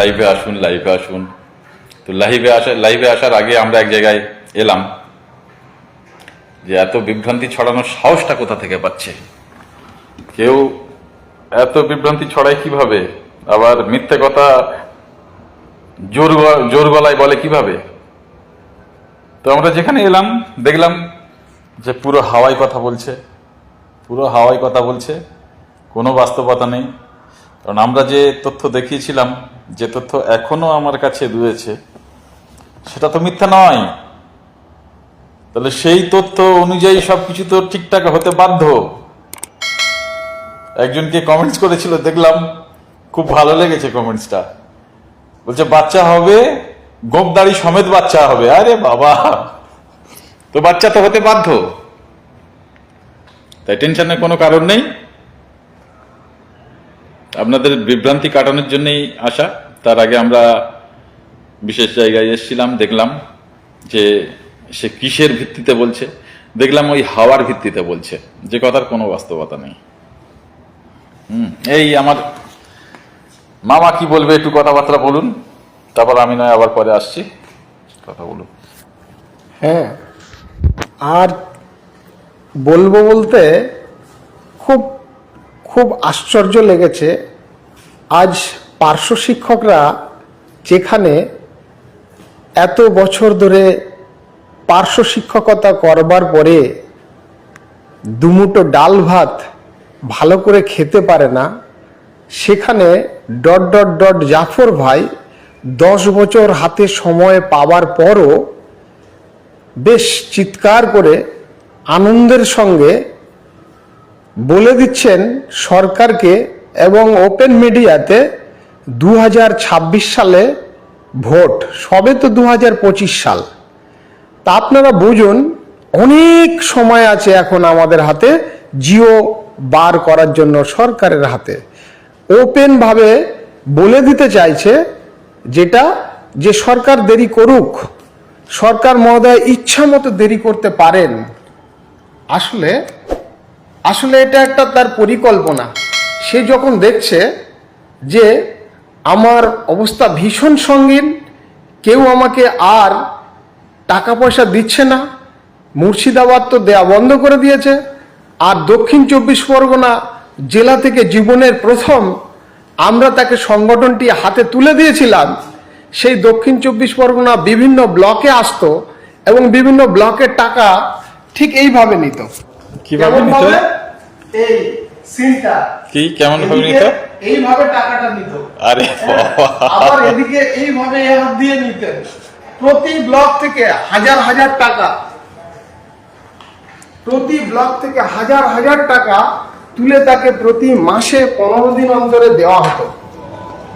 লাইভে আসুন লাইভে আসুন। তো লাইভে আসা লাইভে আসার আগে আমরা এক জায়গায় এলাম যে এত বিভ্রান্তি ছড়ানোর সাহসটা কোথা থেকে পাচ্ছে? কেউ এত বিভ্রান্তি ছড়ায় কীভাবে? আবার মিথ্যে কথা জোর জোর গলায় বলে কীভাবে? তো আমরা যেখানে এলাম, দেখলাম যে পুরো হাওয়াই কথা বলছে। পুরো হাওয়াই কথা বলছে। কোনো বাস্তবতা নেই। কারণ আমরা যে তথ্য দেখিয়েছিলাম যে তথ্য এখনও আমার কাছে রয়েছে, সেটা তো মিথ্যা নয়। তাহলে সেই তথ্য অনুযায়ী সবকিছু তো ঠিকঠাক হতে বাধ্য। একজনকে কমেন্টস করেছিল, দেখলাম খুব ভালো লেগেছে কমেন্টসটা বলছে, বাচ্চা হবে গোপদাড়ি সমেত বাচ্চা হবে। আরে বাবা! তো বাচ্চা তো হতে বাধ্য। তাই টেনশনের কোনো কারণ নেই। আপনাদের বিভ্রান্তি কাটানোর জন্যই আসা। তার আগে আমরা বিশেষ জায়গায় এসেছিলাম, দেখলাম যে সে কিসের ভিত্তিতে বলছে। দেখলাম ওই হাওয়ার ভিত্তিতে বলছে। যে কথার কোনো বাস্তবতা নেই। হুম, এই আমার মামা কি বলবে, একটু কথাবার্তা বলুন। তারপর আমি নয়, আবার পরে আসছি। কথা বলুন। হ্যাঁ আর বলব বলতে খুব খুব আশ্চর্য লেগেছে। আজ পার্শ্ব শিক্ষকরা যেখানে এত বছর ধরে পার্শ্ব শিক্ষকতা করবার পরে দুমুটো ডাল ভাত ভালো করে খেতে পারে না, সেখানে ডট ডট ডট জাফর ভাই দশ বছর হাতে সময় পাওয়ার পরও বেশ চিৎকার করে আনন্দের সঙ্গে বলে দিচ্ছেন সরকারকে এবং ওপেন মিডিয়াতে দু হাজার ছাব্বিশ সালে ভোট, সবে তো দু হাজার পঁচিশ সাল। তা আপনারা বুঝুন, অনেক সময় আছে এখন আমাদের হাতে জিও বার করার জন্য সরকারের হাতে। ওপেন ভাবে বলে দিতে চাইছে যেটা, যে সরকার দেরি করুক, সরকার মহোদয় ইচ্ছা মতো দেরি করতে পারেন। আসলে আসলে এটা একটা তার পরিকল্পনা। সে যখন দেখছে যে আমার অবস্থা ভীষণ সঙ্গীন, কেউ আমাকে আর টাকা পয়সা দিচ্ছে না, মুর্শিদাবাদ তো দেয়া বন্ধ করে দিয়েছে, আর দক্ষিণ চব্বিশ পরগনা জেলা থেকে জীবনের প্রথম আমরা তাকে সংগঠনটি হাতে তুলে দিয়েছিলাম, সেই দক্ষিণ চব্বিশ পরগনা বিভিন্ন ব্লকে আসতো এবং বিভিন্ন ব্লকের টাকা ঠিক এইভাবে নিত। কীভাবে নিত? এই সিনটা? কি কেমন ভাবে এদিকে নিত এইভাবে টাকাটা নিত আরে আবার এদিকে এইভাবে হাত দিয়ে নিতেন প্রতি ব্লক থেকে হাজার হাজার টাকা প্রতি ব্লক থেকে হাজার হাজার টাকা তুলে তাকে প্রতি মাসে পনেরো দিন অন্তরে দেওয়া হতো।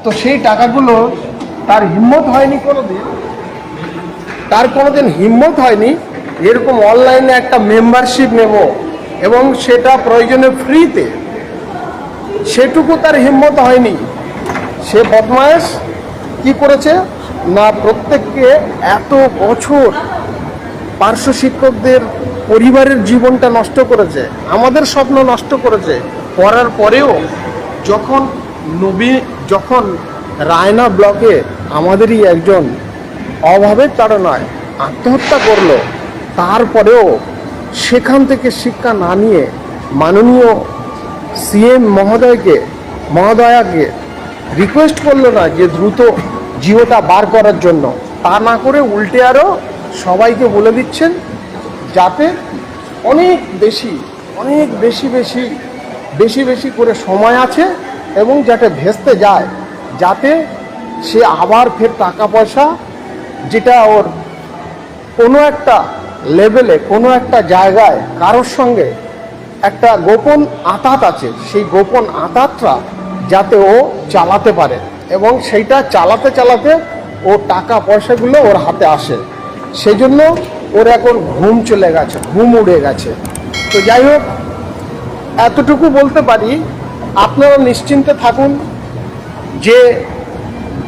তো সেই টাকাগুলো তার হিম্মত হয়নি কোনোদিন। তার কোনোদিন হিম্মত হয়নি। এরকম অনলাইনে একটা মেম্বারশিপ নেব। এবং সেটা প্রয়োজনে ফ্রিতে সেটুকু তার হিম্মত হয়নি। সে বদমায়েশ কি করেছে? না, প্রত্যেককে এত বছর পার্শ্ব শিক্ষকদের পরিবারের জীবনটা নষ্ট করেছে, আমাদের স্বপ্ন নষ্ট করেছে। করার পরেও যখন নবী, যখন রায়না ব্লকে আমাদেরই একজন অভাবের তাড়নায় আত্মহত্যা করল, তারপরেও সেখান থেকে শিক্ষা না নিয়ে মাননীয় সিএম মহোদয়কে, মহোদয়াকে রিকোয়েস্ট করল না যে দ্রুত জিওটা বার করার জন্য। তা না করে উল্টে আরও সবাইকে বলে দিচ্ছেন যাতে অনেক বেশি অনেক বেশি বেশি বেশি বেশি করে সময় আছে এবং যাতে ভেস্তে যায়, যাতে সে আবার ফের টাকা পয়সা, যেটা ওর কোনো একটা লেভেলে কোনো একটা জায়গায় কারোর সঙ্গে একটা গোপন আতাত আছে, সেই গোপন আতাতটা যাতে ও চালাতে পারে এবং সেইটা চালাতে চালাতে ও টাকা পয়সাগুলো ওর হাতে আসে। সেই জন্য ওর এখন ঘুম চলে গেছে, ঘুম উড়ে গেছে। তো যাই হোক, এতটুকু বলতে পারি, আপনারা নিশ্চিন্তে থাকুন যে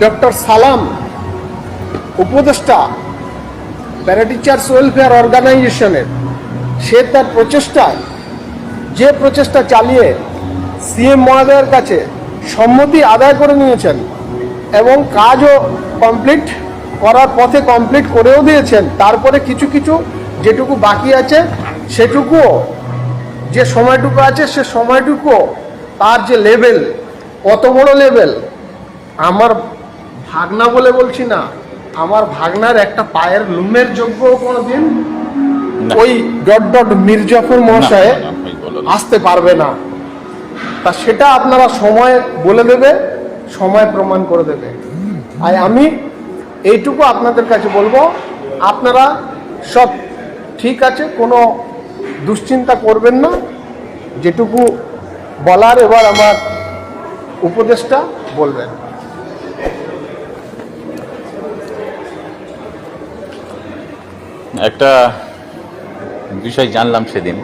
ডক্টর সালাম উপদেষ্টা প্যারা টিচার্স ওয়েলফেয়ার অর্গানাইজেশনের সে তার প্রচেষ্টায় যে প্রচেষ্টা চালিয়ে সিএম মহোদয়ের কাছে সম্মতি আদায় করে নিয়েছেন এবং কাজও কমপ্লিট করার পথে কমপ্লিট করেও দিয়েছেন। তারপরে কিছু কিছু যেটুকু বাকি আছে, সেটুকুও, যে সময়টুকু আছে, সে সময়টুকুও তার যে লেভেল কত বড় লেভেল আমার ভাগনা বলে বলছি না আমার ভাগনার একটা পায়ের লুমের যোগ্য কোনো দিন ওই ডট ডট মির্জাফর মহাশয়। আসতে পারবে না। তা সেটা আপনারা সময় বলে দেবে সময় প্রমাণ করে দেবে। আর আমি এইটুকু আপনাদের কাছে বলব আপনারা সব ঠিক আছে কোনো দুশ্চিন্তা করবেন না। যেটুকু বলার এবার আমার উপদেশটা বলবেন। একটা বিষয় জানলাম সেদিন।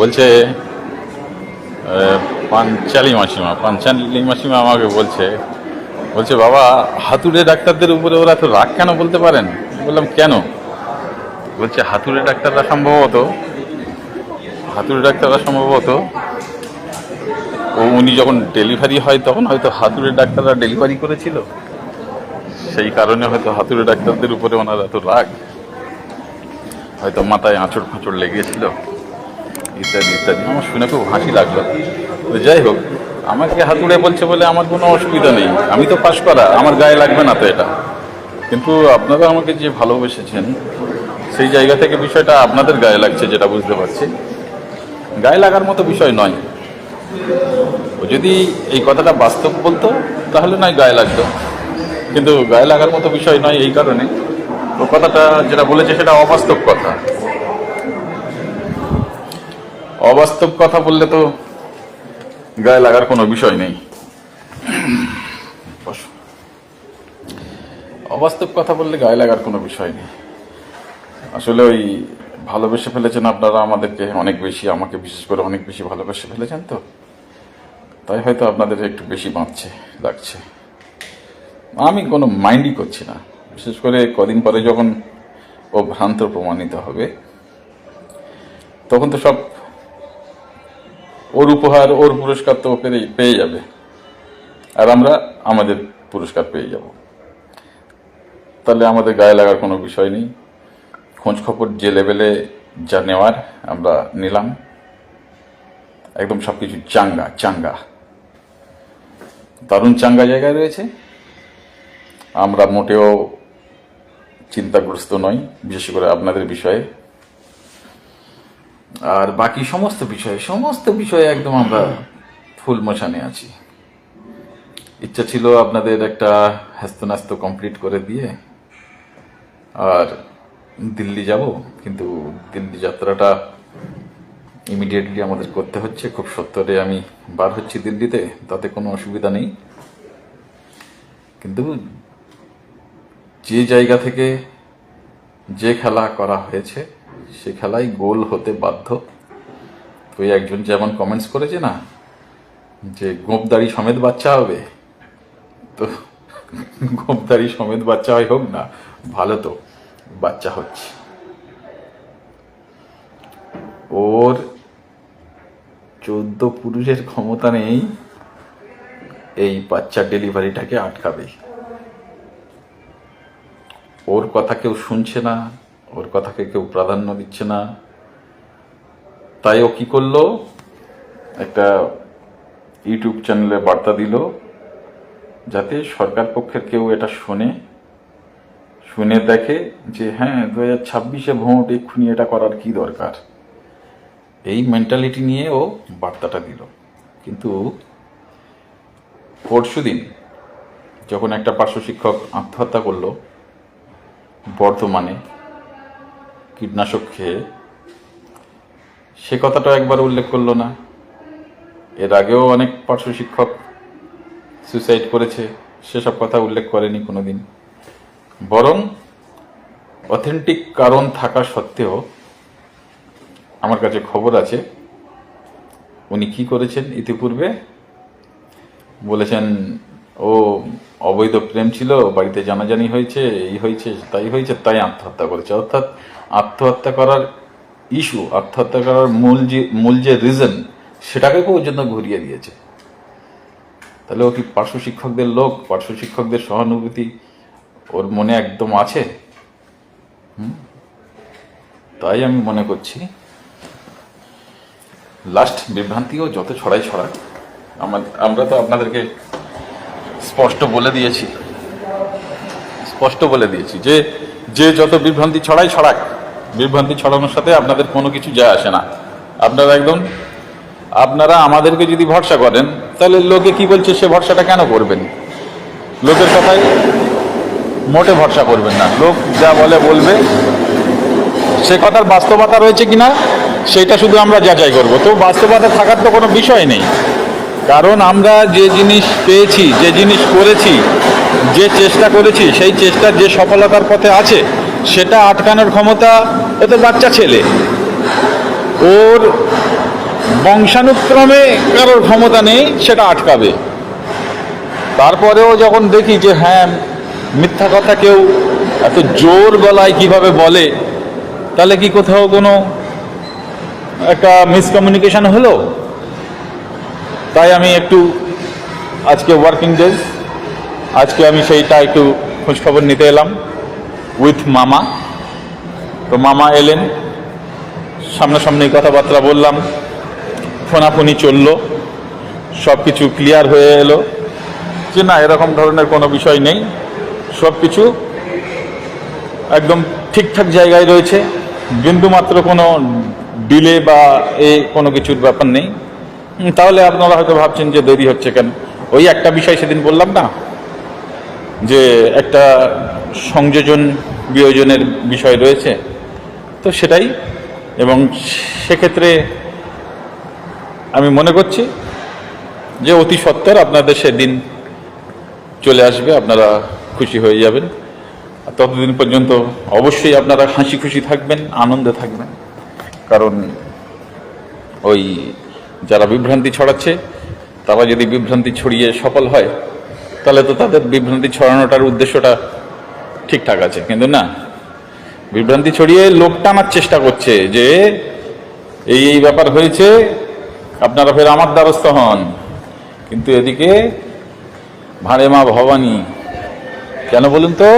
বলছে পাঞ্চালি মাসিমা পাঞ্চালি মাসিমা আমাকে বলছে বলছে, বাবা, হাতুড়ে ডাক্তারদের উপরে ওরা তো রাগ কেন বলতে পারেন? বললাম, কেন? বলছে, হাতুড়ে ডাক্তাররা সম্ভবত, হাতুড়ে ডাক্তাররা সম্ভবত, ও উনি যখন ডেলিভারি হয় তখন হয়তো হাতুড়ে ডাক্তাররা ডেলিভারি করেছিল। সেই কারণে হয়তো হাতুড়ে ডাক্তারদের উপরে ওনার এত রাগ। হয়তো মাথায় আঁচড় ফাঁচড় লেগেছিল, ইত্যাদি ইত্যাদি। আমার শুনে খুব হাসি লাগল। তো যাই হোক, আমাকে হাতুড়ে বলছে বলে আমার কোনো অসুবিধা নেই। আমি তো পাশ করা, আমার গায়ে লাগবে না তো এটা। কিন্তু আপনারা আমাকে যে ভালোবেসেছেন, সেই জায়গা থেকে বিষয়টা আপনাদের গায়ে লাগছে যেটা বুঝতে পারছি। গায়ে লাগার মতো বিষয় নয়। ও যদি এই কথাটা বাস্তব বলতো, তাহলে নয় গায়ে লাগতো। কিন্তু গায়ে লাগার মতো বিষয় নয় এই কারণে। ও কথাটা যেটা বলেছে সেটা অবাস্তব কথা। অবাস্তব কথা বললে তো গায়ে লাগার কোনো বিষয় নেই। অবাস্তব কথা বললে গায়ে লাগার কোনো বিষয় নেই। আসলে ওই ভালোবেসে ফেলেছেন আপনারা আমাদেরকে অনেক বেশি, আমাকে বিশেষ করে অনেক বেশি ভালোবেসে ফেলেছেন তো। তাই হয়তো আপনাদের একটু বেশি বাঁচছে, লাগছে। আমি কোনো মাইন্ডই করছি না। বিশেষ করে কদিন পরে যখন ও ভ্রান্ত প্রমাণিত হবে, তখন তো সব ওর উপহার, ওর পুরস্কার তো ও পেয়ে- যাবে। আর আমরা আমাদের পুরস্কার পেয়ে যাব। তাহলে আমাদের গায়ে লাগার কোনো বিষয় নেই। খোঁজ খবর যে লেভেলে যা নেওয়ার আমরা নিলাম। একদম সব কিছু চাঙ্গা চাঙ্গা। দারুণ চাঙ্গা জায়গায় রয়েছে। আমরা মোটেও চিন্তাগ্রস্ত নই, বিশেষ করে আপনাদের বিষয়ে। আর বাকি সমস্ত বিষয়ে সমস্ত বিষয়ে একদম আমরা ফুল মোশানে আছি। ইচ্ছা ছিল আপনাদের একটা হ্যাস্ত কমপ্লিট করে দিয়ে আর দিল্লি যাব, কিন্তু দিল্লি যাত্রাটা ইমিডিয়েটলি আমাদের করতে হচ্ছে। খুব সত্তরে আমি বার হচ্ছি দিল্লিতে, তাতে কোনো অসুবিধা নেই। কিন্তু যে জায়গা থেকে যে খেলা করা হয়েছে, সে খেলাই গোল হতে বাধ্য। তো একজন যেমন কমেন্টস করেছে না, যে গোপদারি সমেত বাচ্চা হবে, তো গোপদারি সমেত বাচ্চা হয় হোক না, ভালো তো, বাচ্চা হচ্ছে। ওর চোদ্দ পুরুষের ক্ষমতা নেই, এই বাচ্চার ডেলিভারিটাকে আটকাবে। ওর কথা কেউ শুনছে না, ওর কথাকে কেউ প্রাধান্য দিচ্ছে না। তাই ও কি করল? একটা ইউটিউব চ্যানেলে বার্তা দিল, যাতে সরকার পক্ষের কেউ এটা শোনে, শুনে দেখে যে হ্যাঁ দু হাজার ছাব্বিশে ভোট, এক্ষুনি এটা করার কি দরকার? এই মেন্টালিটি নিয়ে ও বার্তাটা দিল। কিন্তু পরশু দিন যখন একটা পার্শ্ব শিক্ষক আত্মহত্যা করল বর্ধমানে কীটনাশক খেয়ে। সে কথাটা একবার উল্লেখ করল না। এর আগেও অনেক পার্শ্ব শিক্ষক সুইসাইড করেছে, সেসব কথা উল্লেখ করেনি কোনোদিন। বরং অথেন্টিক কারণ থাকা সত্ত্বেও আমার কাছে খবর আছে, উনি কি করেছেন ইতিপূর্বে? বলেছেন, ও অবৈধ প্রেম ছিল, বাড়িতে জানাজানি হয়েছে, এই হয়েছে, তাই হয়েছে, তাই আত্মহত্যা করেছে। অর্থাৎ আত্মহত্যা করার ইস্যু আত্মহত্যা করার মূল যে মূল যে রিজন সেটাকে পর্যন্ত ঘুরিয়ে দিয়েছে। তাহলে ও কি পার্শ্ব শিক্ষকদের লোক, পার্শ্ব শিক্ষকদের সহানুভূতি ওর মনে একদম আছে? তাই আমি মনে করছি লাস্ট বিভ্রান্তিও যত ছড়াই ছড়াক, আমার- আমরা তো আপনাদেরকে স্পষ্ট বলে দিয়েছি। স্পষ্ট বলে দিয়েছি যে যে যত বিভ্রান্তি ছড়াই ছড়াক। বিভ্রান্তি ছড়ানোর সাথে আপনাদের কোনো কিছু যায় আসে না। আপনারা একদম, আপনারা আমাদেরকে যদি ভরসা করেন, তাহলে লোকে কি বলছে সে ভরসাটা কেন করবেন? লোকের কথায় মোটে ভরসা করবেন না। লোক যা বলে বলবে, সে কথার বাস্তবতা রয়েছে কিনা, সেটা শুধু আমরা যাচাই করব। তো বাস্তবতা থাকার তো কোনো বিষয় নেই। কারণ আমরা যে জিনিস পেয়েছি, যে জিনিস করেছি, যে চেষ্টা করেছি, সেই চেষ্টার যে সফলতার পথে আছে, সেটা আটকানোর ক্ষমতা ও তো বাচ্চা ছেলে। ওর বংশানুক্রমে কারোর ক্ষমতা নেই, সেটা আটকাবে। তারপরেও যখন দেখি যে হ্যাঁ মিথ্যা কথা কেউ এত জোর গলায় কীভাবে বলে, তাহলে কি কোথাও কোনো একটা মিসকমিউনিকেশন হলো? তাই আমি একটু আজকে ওয়ার্কিং ডেজ আজকে আমি সেইটা একটু খোঁজখবর নিতে এলাম উইথ মামা। তো মামা এলেন, সামনাসামনি কথাবার্তা বললাম, ফোনাফোনি চলল সব কিছু ক্লিয়ার হয়ে এলো। যে না, এরকম ধরনের কোনো বিষয় নেই সব কিছু একদম ঠিকঠাক জায়গায় রয়েছে, বিন্দুমাত্র কোনো ডিলে বা এ কোনো কিছুর ব্যাপার নেই। তাহলে আপনারা হয়তো ভাবছেন যে দেরি হচ্ছে কেন? ওই একটা বিষয় সেদিন বললাম না? যে একটা সংযোজন বিয়োজনের বিষয় রয়েছে। তো সেটাই, এবং সেক্ষেত্রে আমি মনে করছি যে অতি সত্বর আপনাদের সেদিন চলে আসবে, আপনারা খুশি হয়ে যাবেন। ততদিন পর্যন্ত অবশ্যই আপনারা হাসি খুশি থাকবেন, আনন্দে থাকবেন। কারণ ওই যারা বিভ্রান্তি ছড়াচ্ছে, তারা যদি বিভ্রান্তি ছড়িয়ে সফল হয়, তাহলে তো তাদের বিভ্রান্তি ছড়ানোটার উদ্দেশ্যটা ঠিকঠাক আছে, কিন্তু না। বিভ্রান্তি ছড়িয়ে লোক টানার চেষ্টা করছে যে, এই এই ব্যাপার হয়েছে, আপনারা ফের আমার দ্বারস্থ হন। কিন্তু এদিকে ভাঁড়ে মা ভবানী, কেন বলুন তো?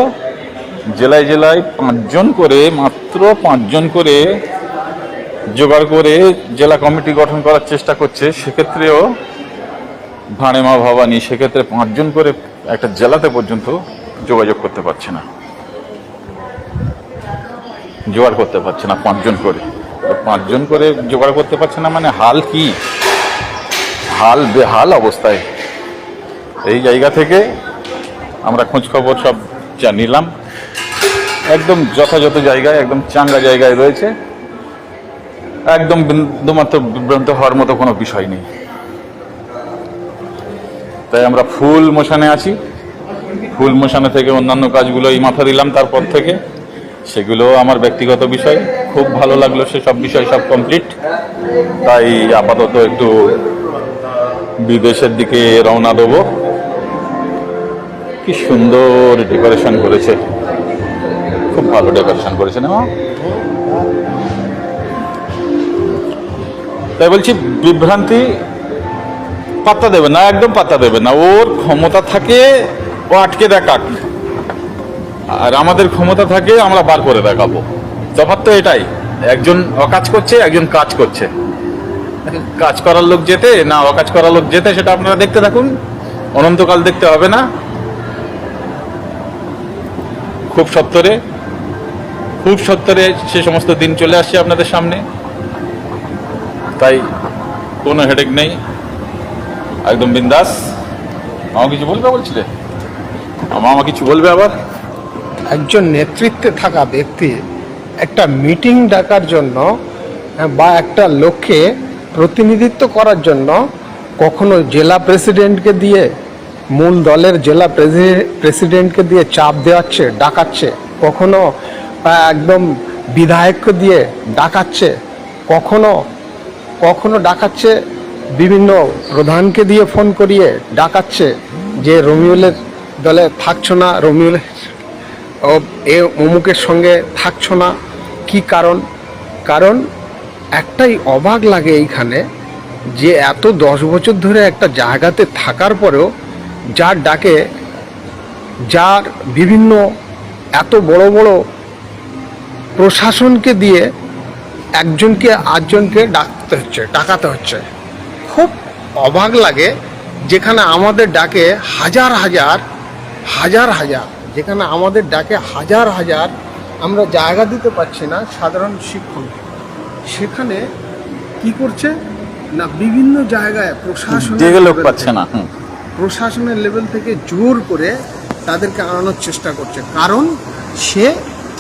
জেলায় জেলায় পাঁচজন করে, মাত্র পাঁচজন করে জোগাড় করে জেলা কমিটি গঠন করার চেষ্টা করছে, সেক্ষেত্রেও ভাঁড়ে মা ভবানী, সেক্ষেত্রে পাঁচজন করে একটা জেলাতে পর্যন্ত যোগাযোগ করতে পারছে না। জোগাড় করতে পারছে না পাঁচজন করে। পাঁচজন করে জোগাড় করতে পারছে না মানে হাল কি? হাল বেহাল অবস্থায়। এই জায়গা থেকে আমরা খোঁজখবর সব নিলাম। একদম যথাযথ জায়গায়, একদম চাঙ্গা জায়গায় রয়েছে। একদম বিন্দুমাত্র বিভ্রান্ত হওয়ার মতো কোনো বিষয় নেই। তাই আমরা ফুল মোশানে আছি। ফুল মোশানে থেকে অন্যান্য কাজগুলোই মাথা দিলাম, তারপর থেকে সেগুলো আমার ব্যক্তিগত বিষয়। খুব ভালো লাগল সেসব বিষয় সব কমপ্লিট তাই আপাতত একটু বিদেশের দিকে রওনা দেবো। কি সুন্দর ডেকোরেশন করেছে। খুব ভালো ডেকোরেশন করেছে না তাই বলছি, বিভ্রান্তি পাত্তা দেবে না, একদম পাত্তা দেবে না। ওর ক্ষমতা থাকে, ও আটকে দেখাক আর আমাদের ক্ষমতা থাকে, আমরা বার করে দেখাবো। তফাৎ তো এটাই, একজন অকাজ করছে, একজন কাজ করছে। কাজ করার লোক যেতে, না অকাজ করার লোক যেতে, সেটা আপনারা দেখতে থাকুন। অনন্তকাল দেখতে হবে না। খুব সত্তরে খুব সত্তরে সে সমস্ত দিন চলে আসছে আপনাদের সামনে। তাই কোনো হেডেক নেই। একদম বিন্দাস। আমার কিছু বলবে বলছিলে? আমার কিছু বলবে আবার? একজন নেতৃত্বে থাকা ব্যক্তি একটা মিটিং ডাকার জন্য বা একটা লক্ষ্যে প্রতিনিধিত্ব করার জন্য কখনো জেলা প্রেসিডেন্টকে দিয়ে, মূল দলের জেলা প্রেসি- প্রেসিডেন্টকে দিয়ে চাপ দেওয়াচ্ছে, ডাকাচ্ছে, কখনো একদম বিধায়ককে দিয়ে ডাকাচ্ছে, কখনো কখনো ডাকাচ্ছে? বিভিন্ন প্রধানকে দিয়ে ফোন করিয়ে ডাকাচ্ছে যে রমিউলের দলে থাকছো না রমিউলের ও এ অমুকের সঙ্গে থাকছো না, কি কারণ? কারণ একটাই অবাক লাগে এইখানে যে এত দশ বছর ধরে একটা জায়গাতে থাকার পরেও যার ডাকে যার বিভিন্ন এত বড় বড় প্রশাসনকে দিয়ে একজনকে আটজনকে ডাকতে হচ্ছে টাকাতে হচ্ছে। খুব অবাক লাগে যেখানে আমাদের ডাকে হাজার হাজার হাজার হাজার যেখানে আমাদের ডাকে হাজার হাজার আমরা জায়গা দিতে পারছি না সাধারণ শিক্ষক সেখানে কি করছে? না বিভিন্ন জায়গায় প্রশাসন লোক পাচ্ছে না প্রশাসনের লেভেল থেকে জোর করে তাদেরকে আনানোর চেষ্টা করছে। কারণ সে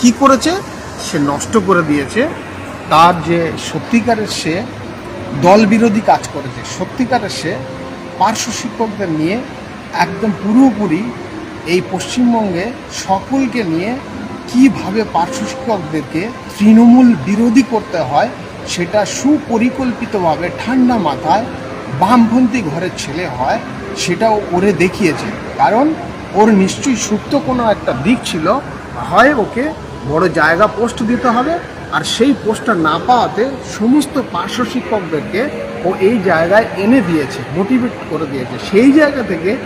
কি করেছে? সে নষ্ট করে দিয়েছে। তার যে সত্যিকারের সে দল বিরোধী কাজ করেছে সত্যিকারের সে পার্শ্ব শিক্ষকদের নিয়ে একদম পুরোপুরি এই পশ্চিমবঙ্গে সকলকে নিয়ে কীভাবে পার্শ্ব শিক্ষকদেরকে তৃণমূল বিরোধী করতে হয়, সেটা সুপরিকল্পিতভাবে ঠান্ডা মাথায় বামপন্থী ঘরের ছেলে হয়, সেটাও ওরে দেখিয়েছে। কারণ ওর নিশ্চয়ই সুপ্ত কোনো একটা দিক ছিল, হয় ওকে বড় জায়গা পোস্ট দিতে হবে আর সেই পোস্টটা না পাওয়াতে সমস্ত পার্শ্ব শিক্ষকদেরকে ও এই জায়গায় এনে দিয়েছে মোটিভেট করে দিয়েছে। সেই জায়গা থেকে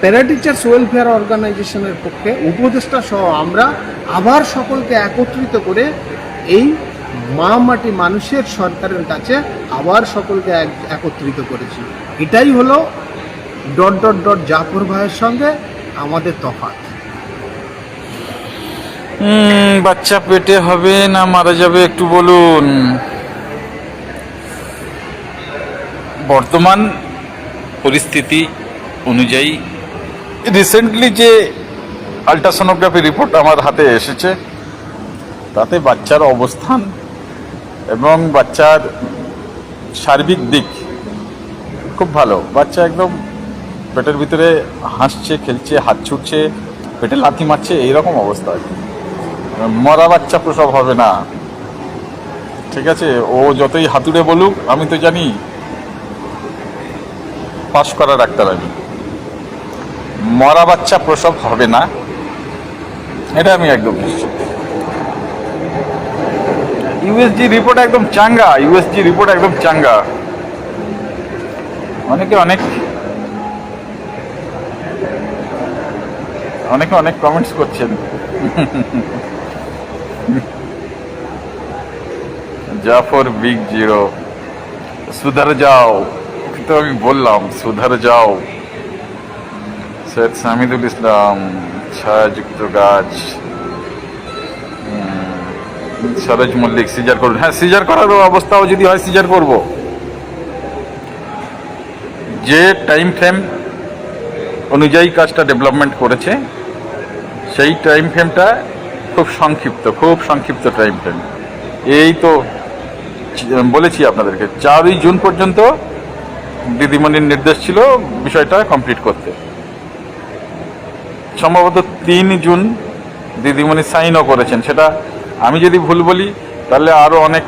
প্যারা টিচার্স ওয়েলফেয়ার অর্গানাইজেশনের পক্ষে উপদেষ্টা সহ আমরা আবার সকলকে একত্রিত করে এই মা মাটি মানুষের সরকারের কাছে আবার সকলকে এক- একত্রিত করেছি। এটাই হলো ডট ডট ডট জাফর ভাইয়ের সঙ্গে আমাদের তফাৎ। বাচ্চা পেটে হবে না মারা যাবে একটু বলুন বর্তমান পরিস্থিতি অনুযায়ী রিসেন্টলি যে আলট্রাসোনোগ্রাফি রিপোর্ট আমার হাতে এসেছে, তাতে বাচ্চার অবস্থান এবং বাচ্চার সার্বিক দিক খুব ভালো বাচ্চা একদম পেটের ভিতরে হাসছে, খেলছে, হাত ছুটছে, পেটে লাথি মারছে, এইরকম অবস্থা আর কি। মরা বাচ্চা প্রসব হবে না। ঠিক আছে? ও যতই হাতুড়ে বলুক, আমি তো জানি পাশ করা ডাক্তার আমি। মরা বাচ্চা প্রসব হবে না, এটা আমি একদম নিশ্চিত। ইউএসজি রিপোর্ট একদম চাঙ্গা ইউএসজি রিপোর্ট একদম চাঙ্গা। অনেকে অনেক অনেকে অনেক কমেন্টস করছেন। Jafar big zero. সুধার যাও। তো আমি বললাম, সুধার যাও। সৈয়দ সামিদুল ইসলাম, ছায়াযুক্ত গাছ। সরোজ মল্লিক, সিজার করুন। হ্যাঁ সিজার করারও অবস্থাও যদি হয়, সিজার করব। যে টাইম ফ্রেম অনুযায়ী কাজটা ডেভেলপমেন্ট করেছে, সেই টাইম ফ্রেমটা খুব সংক্ষিপ্ত খুব সংক্ষিপ্ত টাইম ফ্রেম এই তো বলেছি আপনাদেরকে, চারই জুন পর্যন্ত দিদিমণির নির্দেশ ছিল বিষয়টা কমপ্লিট করতে। সম্ভবত তিন জুন দিদিমণি সাইনও করেছেন, সেটা আমি যদি ভুল বলি, তাহলে আরও অনেক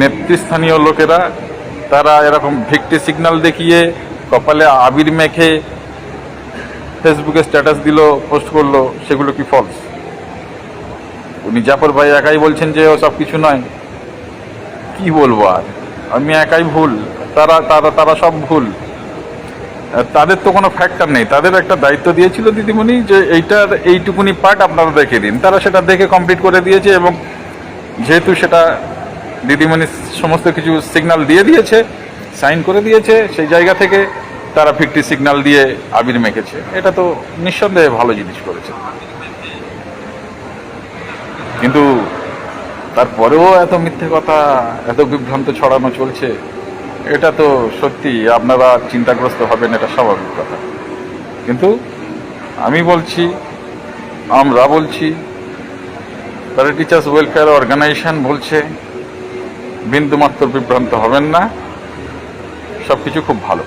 নেতৃস্থানীয় লোকেরা, তারা এরকম ভিক্টি সিগন্যাল দেখিয়ে কপালে আবির মেখে ফেসবুকে স্ট্যাটাস দিল পোস্ট করল, সেগুলো কি ফলস উনি জাফর ভাই একাই বলছেন যে ও সব কিছু নয়। কি বলব আর? আমি একাই ভুল। তারা তারা তারা সব ভুল। তাদের তো কোনো ফ্যাক্টর নেই। তাদের একটা দায়িত্ব দিয়েছিল দিদিমণি যে এইটার, এইটুকুনি পার্ট আপনারা দেখে দিন। তারা সেটা দেখে কমপ্লিট করে দিয়েছে এবং যেহেতু সেটা দিদিমণি সমস্ত কিছু সিগনাল দিয়ে দিয়েছে সাইন করে দিয়েছে, সেই জায়গা থেকে তারা ফিফটি সিগনাল দিয়ে আবির মেখেছে। এটা তো নিঃসন্দেহে ভালো জিনিস করেছে। কিন্তু তারপরেও এত মিথ্যে কথা, এত বিভ্রান্ত ছড়ানো চলছে, এটা তো সত্যি, আপনারা চিন্তাগ্রস্ত হবেন, এটা স্বাভাবিক কথা। কিন্তু আমি বলছি, আমরা বলছি প্যারা টিচার্স ওয়েলফেয়ার অর্গানাইজেশন বলছে, বিন্দুমাত্র বিভ্রান্ত হবেন না সব কিছু খুব ভালো।